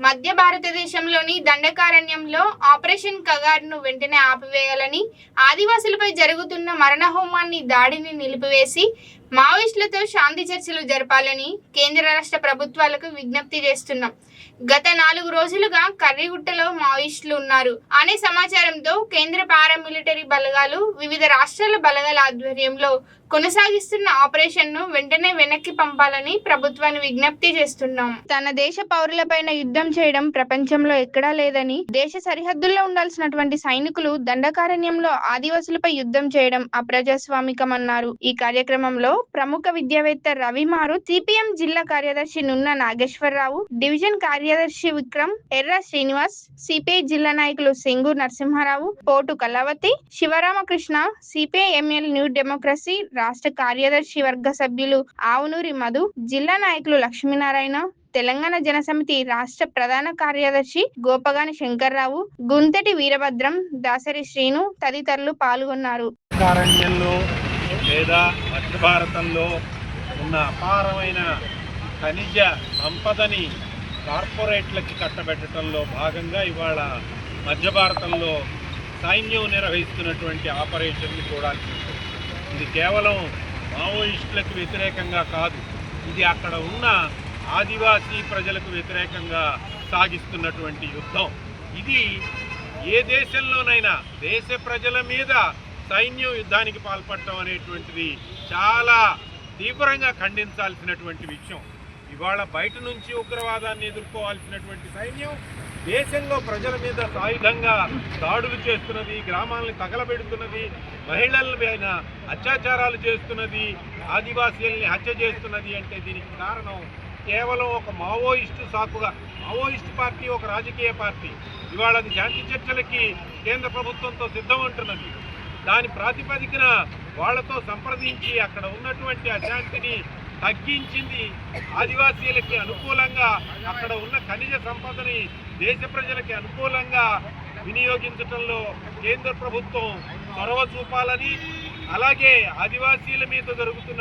మధ్య భారతదేశంలోని దండకారణ్యంలో ఆపరేషన్ కగార్ను వెంటనే ఆపివేయాలని ఆదివాసులపై జరుగుతున్న మరణ హోమాన్ని దాడిని నిలిపివేసి మావోయిస్టులతో శాంతి చర్చలు జరపాలని కేంద్ర రాష్ట్ర ప్రభుత్వాలకు విజ్ఞప్తి చేస్తున్నాం. గత నాలుగు రోజులుగా కర్రీగుట్టలో మావోయిస్టులు ఉన్నారు. అనే సమాచారంతో కేంద్ర పారామిలిటరీ బలగాలు వివిధ రాష్ట్రాల బలగాల ఆధ్వర్యంలో కొనసాగిస్తున్న ఆపరేషన్ను వెంటనే వెనక్కి పంపాలని ప్రభుత్వాన్ని విజ్ఞప్తి చేస్తున్నాం. తన దేశ పౌరులపైన యుద్ధం చేయడం ప్రపంచంలో ఎక్కడా లేదని దేశ సరిహద్దుల్లో ఉండాల్సినటువంటి సైనికులు దండకారణ్యంలో ఆదివాసులపై యుద్ధం చేయడం అప్రజాస్వామికమన్నారు. ఈ కార్యక్రమంలో ప్రముఖ విద్యావేత్త రవిమారు సిపిఎం జిల్లా కార్యదర్శి నున్న నాగేశ్వరరావు డివిజన్ కార్యదర్శి విక్రమ్ ఎర్ర శ్రీనివాస్ సిపిఐ జిల్లా నాయకులు Singur Narasimharao Potu Kalavathi Sivaramakrishna CPI ML new democracy రాష్ట్ర కార్యదర్శి వర్గ సభ్యులు ఆవునూరి మధు జిల్లా నాయకులు లక్ష్మీనారాయణ తెలంగాణ జనసమితి రాష్ట్ర ప్రధాన కార్యదర్శి గోపగాని శంకర్రావు గుంతటి వీరభద్రం దాసరి శ్రీను తదితరులు పాల్గొన్నారు. లేదా మధ్య భారతంలో ఉన్న అపారమైన ఖనిజ సంపదని కార్పొరేట్లకి కట్టబెట్టడంలో భాగంగా ఇవాళ మధ్య భారతంలో సైన్యం నిర్వహిస్తున్నటువంటి ఆపరేషన్ని చూడాల్సి ఉంటుంది ఇది కేవలం మావోయిస్టులకు వ్యతిరేకంగా కాదు ఇది అక్కడ ఉన్న ఆదివాసీ ప్రజలకు వ్యతిరేకంగా సాగిస్తున్నటువంటి యుద్ధం. ఇది ఏ దేశంలోనైనా దేశ ప్రజల మీద సైన్యం యుద్ధానికి పాల్పడటం అనేటువంటిది చాలా తీవ్రంగా ఖండించాల్సినటువంటి విషయం. ఇవాళ బయట నుంచి ఉగ్రవాదాన్ని ఎదుర్కోవాల్సినటువంటి సైన్యం దేశంలో ప్రజల మీద సాయుధంగా దాడులు చేస్తున్నది గ్రామాలను తగలబెడుతున్నది మహిళల పైన అత్యాచారాలు చేస్తున్నది ఆదివాసీల్ని హత్య చేస్తున్నది అంటే దీనికి కారణం కేవలం ఒక మావోయిస్టు సాకుగా మావోయిస్టు పార్టీ ఒక రాజకీయ పార్టీ. ఇవాళ అది శాంతి చర్చలకి కేంద్ర ప్రభుత్వంతో సిద్ధం అంటున్నది దాని ప్రాతిపదికన వాళ్ళతో సంప్రదించి అక్కడ ఉన్నటువంటి అశాంతిని తగ్గించింది ఆదివాసీలకి అనుకూలంగా అక్కడ ఉన్న ఖనిజ సంపదని దేశ ప్రజలకి అనుకూలంగా వినియోగించడంలో కేంద్ర ప్రభుత్వం చొరవ చూపాలని అలాగే ఆదివాసీల మీద జరుగుతున్న